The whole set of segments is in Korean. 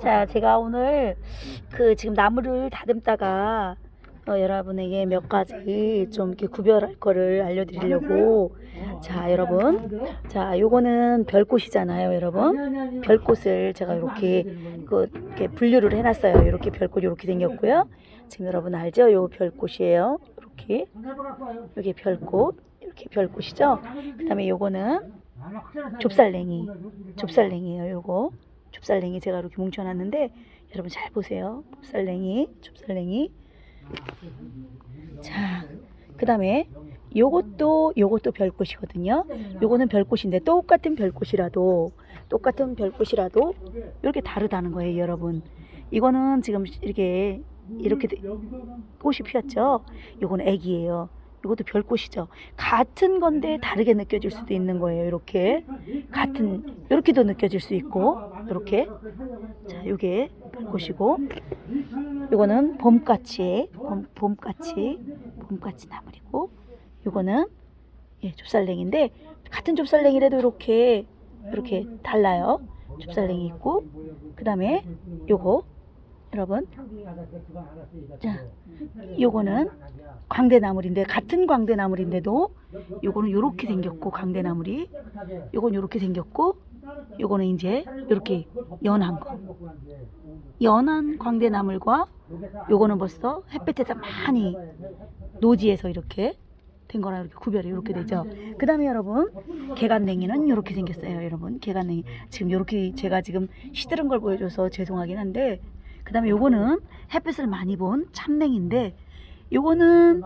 자, 제가 오늘 그 지금 나무를 다듬다가 어, 여러분에게 몇 가지 좀 이렇게 구별할 거를 알려드리려고 자, 여러분. 자, 요거는 별꽃이잖아요, 여러분. 별꽃을 제가 이렇게 그 이렇게 분류를 해놨어요. 이렇게 별꽃 이렇게 생겼고요. 지금 여러분 알죠? 요 별꽃이에요. 이렇게 이게 별꽃 이렇게 별꽃이죠. 그 다음에 요거는 좁쌀냉이 좁쌀냉이에요. 요거 좁쌀냉이 제가 이렇게 뭉쳐놨는데 여러분 잘 보세요. 좁쌀냉이 좁쌀냉이 자 그 다음에 요것도 요것도 별꽃이거든요. 요거는 별꽃인데 똑같은 별꽃이라도 똑같은 별꽃이라도 이렇게 다르다는 거예요, 여러분. 이거는 지금 이렇게 이렇게 돼- 꽃이 피었죠. 요거는 애기예요. 이것도 별꽃이죠. 같은 건데 다르게 느껴질 수도 있는 거예요. 이렇게 같은 이렇게도 느껴질 수 있고 이렇게 자, 요게 별꽃이고 요거는 봄까치 봄, 봄까치 봄까치 나물이고 요거는 예, 좁쌀냉인데 같은 좁쌀냉이라도 이렇게 이렇게 달라요. 좁쌀냉이 있고 그 다음에 요거 여러분 자 요거는 광대나물인데 같은 광대나물인데도 요거는 요렇게 생겼고 광대나물이 요건 요렇게 생겼고 요거는 이제 요렇게 연한 거 연한 광대나물과 요거는 벌써 햇볕에서 많이 노지에서 이렇게 된 거랑 이렇게 구별이 이렇게 되죠. 그 다음에 여러분 개간냉이는 이렇게 생겼어요. 여러분 개간냉이 지금 이렇게 제가 지금 시들은 걸 보여줘서 죄송하긴 한데 그 다음에 요거는 햇빛을 많이 본 참냉인데 요거는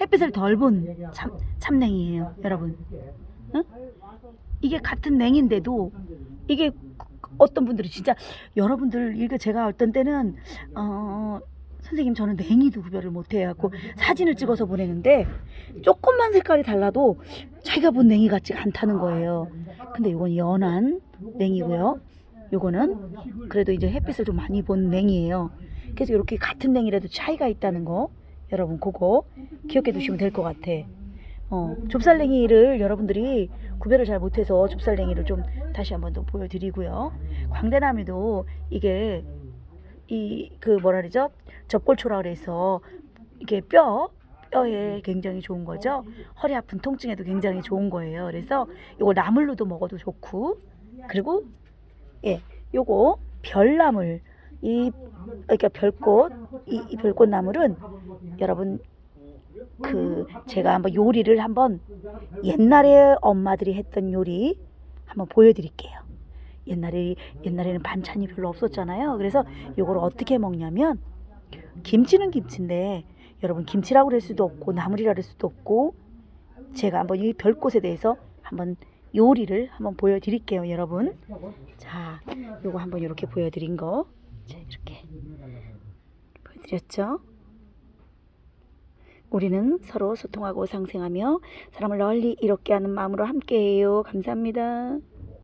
햇빛을 덜본 참, 참냉이에요. 여러분 응? 이게 같은 냉인데도 이게 어떤 분들이 진짜 여러분들 이거 제가 어떤 때는 어 선생님 저는 냉이도 구별을 못해 갖고 사진을 찍어서 보내는데 조금만 색깔이 달라도 자기가 본 냉이 같지가 않다는 거예요. 근데 이건 연한 냉이고요. 요거는 그래도 이제 햇빛을 좀 많이 본 냉이에요. 그래서 이렇게 같은 냉이라도 차이가 있다는 거 여러분 그거 기억해 두시면 될 것 같아. 어, 좁쌀냉이를 여러분들이 구별을 잘 못해서 좁쌀냉이를 좀 다시 한번 더 보여드리고요. 광대나무도 이게 이 그 뭐라 그러죠? 접골초라 그래서 이게 뼈 뼈에 굉장히 좋은 거죠. 허리 아픈 통증에도 굉장히 좋은 거예요. 그래서 이거 나물로도 먹어도 좋고 그리고 예, 요거 별나물 이 그러니까 별꽃 이, 이 별꽃 나물은 여러분 그 제가 한번 요리를 한번 옛날에 엄마들이 했던 요리 한번 보여드릴게요. 옛날에 옛날에는 반찬이 별로 없었잖아요. 그래서 요걸 어떻게 먹냐면 김치는 김치인데 여러분 김치라고 그럴 수도 없고 나물이라 그럴 수도 없고 제가 한번 이 별꽃에 대해서 한번 요리를 한번 보여드릴게요, 여러분. 자, 요거 한번 이렇게 보여드린 거, 자 이렇게 보여드렸죠. 우리는 서로 소통하고 상생하며 사람을 널리 이롭게 하는 마음으로 함께해요. 감사합니다.